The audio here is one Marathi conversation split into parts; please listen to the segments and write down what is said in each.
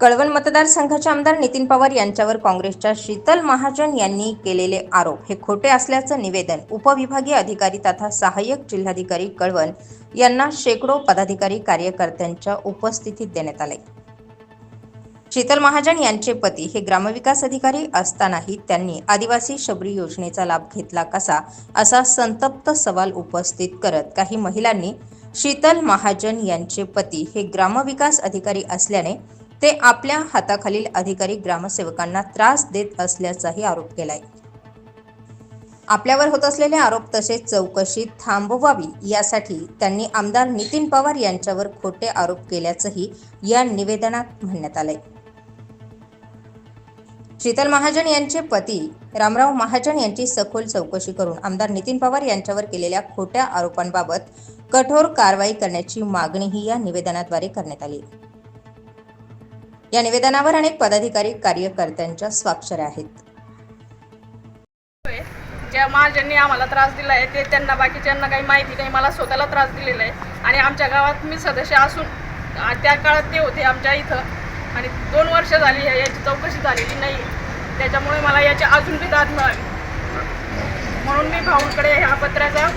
कळवण मतदारसंघाचे आमदार नितीन पवार यांच्यावर काँग्रेसच्या शीतल महाजन यांनी केलेले आरोप हे खोटे असल्याचं निवेदन उपविभागीय अधिकारी तथा सहाय्यक जिल्हाधिकारी कळवण यांना शेकडो पदाधिकारी कार्यकर्त्यांच्या उपस्थितीत देण्यात आले. शीतल महाजन यांचे पती हे ग्रामविकास अधिकारी असतानाही त्यांनी आदिवासी शबरी योजनेचा लाभ घेतला कसा असा संतप्त सवाल उपस्थित करत काही महिलांनी शीतल महाजन यांचे पती हे ग्रामविकास अधिकारी असल्याने ते आपल्या हाताखालील अधिकारी ग्रामसेवकांना त्रास देत असल्याचाही आरोप केलाय. आपल्यावर होत असलेले आरोप तसेच चौकशी थांबवावी यासाठी त्यांनी आमदार नितीन पवार यांच्यावर खोटे आरोप केल्याचंही या निवेदनात म्हणण्यात आलंय. शीतल महाजन यांचे पती रामराव महाजन यांची सखोल चौकशी करून आमदार नितीन पवार यांच्यावर केलेल्या खोट्या आरोपांबाबत कठोर कारवाई करण्याची मागणीही या निवेदनाद्वारे करण्यात आली. या निवेदनावर अनेक पदाधिकारी कार्यकर्त्यांच्या स्वाक्षऱ्या आहेत. ज्या महाजननी आम्हाला त्रास दिला आहे ते त्यांना बाकीच्यांना काही माहिती नाही मला स्वतःला त्रास दिलेला आहे. आणि आमच्या गावात मी सदस्य असून त्या काळात ते होते आमच्या इथं. आणि दोन वर्ष झाली आहे याची चौकशी झालेली नाही. त्याच्यामुळे मला याची अजून बी दाद मिळाली म्हणून मी भाऊंकडे ह्या पत्राचा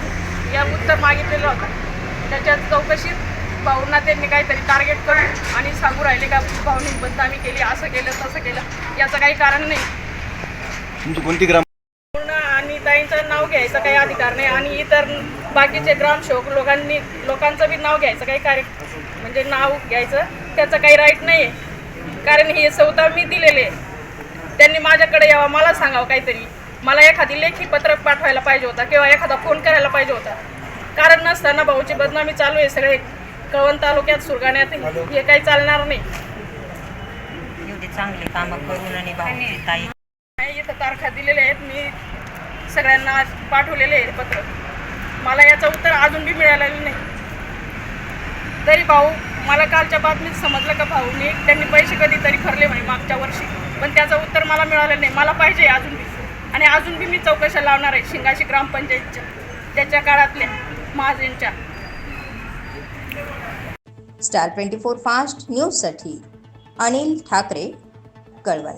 या उत्तर मागितलेलं होतं. त्याच्या चौकशीत भाऊंना त्यांनी काहीतरी टार्गेट करून आणि सांगू राहिले का भाऊनी बदनामी केली असं केलं तसं केलं. याचं काही कारण नाही. तुमची कोणती ग्राम पूर्ण आणि ताईंचं नाव घ्यायचं काही अधिकार नाही आणि इतर बाकीचे ग्रामसेवक लोकांनी लोकांचं बी नाव घ्यायचं काही कार्य म्हणजे नाव घ्यायचं त्याचं काही राईट नाही आहे कारण हे सौदा मी दिलेले. त्यांनी माझ्याकडे यावं मला सांगावं काहीतरी. मला एखादी लेखी पत्रक पाठवायला पाहिजे होता किंवा एखादा फोन करायला पाहिजे होता. कारण नसताना भाऊची बदनामी चालू आहे सगळे. कळवण तालुक्यात सुरगाण्यात हे काही चालणार नाही. एवढी चांगली कामं करून आणि भाऊची ताई नाही, इथं तारखा दिलेल्या आहेत मी सगळ्यांना आज पाठवलेले आहे पत्र. मला याचं उत्तर अजून बी मिळालेलं नाही. तरी भाऊ मला कालच्या बातमीत समजलं का भाऊने त्यांनी पैसे कधीतरी भरले म्हणे मागच्या वर्षी पण त्याचं उत्तर मला मिळालं नाही. मला पाहिजे अजून बी. आणि अजून बी मी चौकशा लावणार आहे शिंगाशी ग्रामपंचायतच्या त्याच्या काळातल्या महाजनच्या. स्टार ट्वेंटी फोर फास्ट न्यूजसाठी अनिल ठाकरे कळवण.